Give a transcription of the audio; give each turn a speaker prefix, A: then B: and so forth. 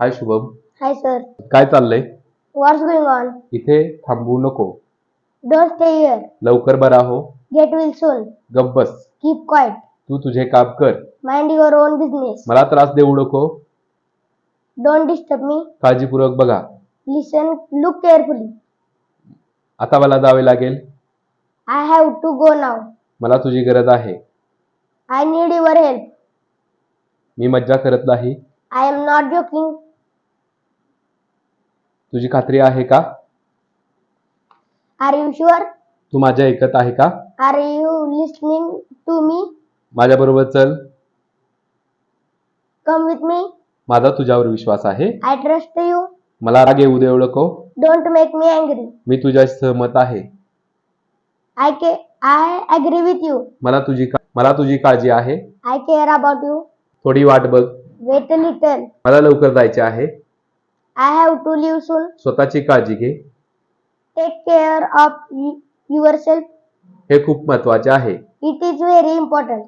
A: हाय Shubham.
B: Hi sir.
A: काय चाललंय?
B: व्हॉट्स going on
A: इथे थांबू नको.
B: डोंट स्टे हियर
A: लवकर बरा हो.
B: गेट विल सून
A: गप बस.
B: कीप क्वाइट
A: तू तुझे काम कर.
B: माइंड युअर ओन बिझनेस
A: मला त्रास देऊ नको.
B: डोंट डिस्टर्ब मी
A: काळजीपूर्वक बघा.
B: लिसन लुक केअरफुली
A: आता मला जावे लागेल.
B: I have to go now
A: मला तुझी गरज आहे.
B: आय नीड युअर हेल्प
A: मी मज्जा करत नाही.
B: आय एम नॉट जोकिंग
A: तुझी खात्री आहे का?
B: आर यू शुअर
A: तू माझ्या ऐकत आहे का?
B: Are you listening to me
A: माझ्या बरोबर चल.
B: कम विथ मी
A: माझा तुझ्यावर विश्वास आहे.
B: आय ट्रस्ट यू
A: मला राग येऊ देऊ नको
B: डोंट मेक मी अँग्री
A: मी तुझ्या सहमत आहे.
B: आय के आय अग्री विथ यू
A: मला तुझी मला तुझी काळजी आहे.
B: आय केअर अबाउट यू
A: थोडी वाट बघ.
B: वेट लिटल
A: मला लवकर जायचे आहे.
B: आय हॅव टू लिव्ह सोन
A: स्वतःची काळजी घे.
B: Take care of yourself
A: हे खूप महत्त्वाचे आहे.
B: It is very important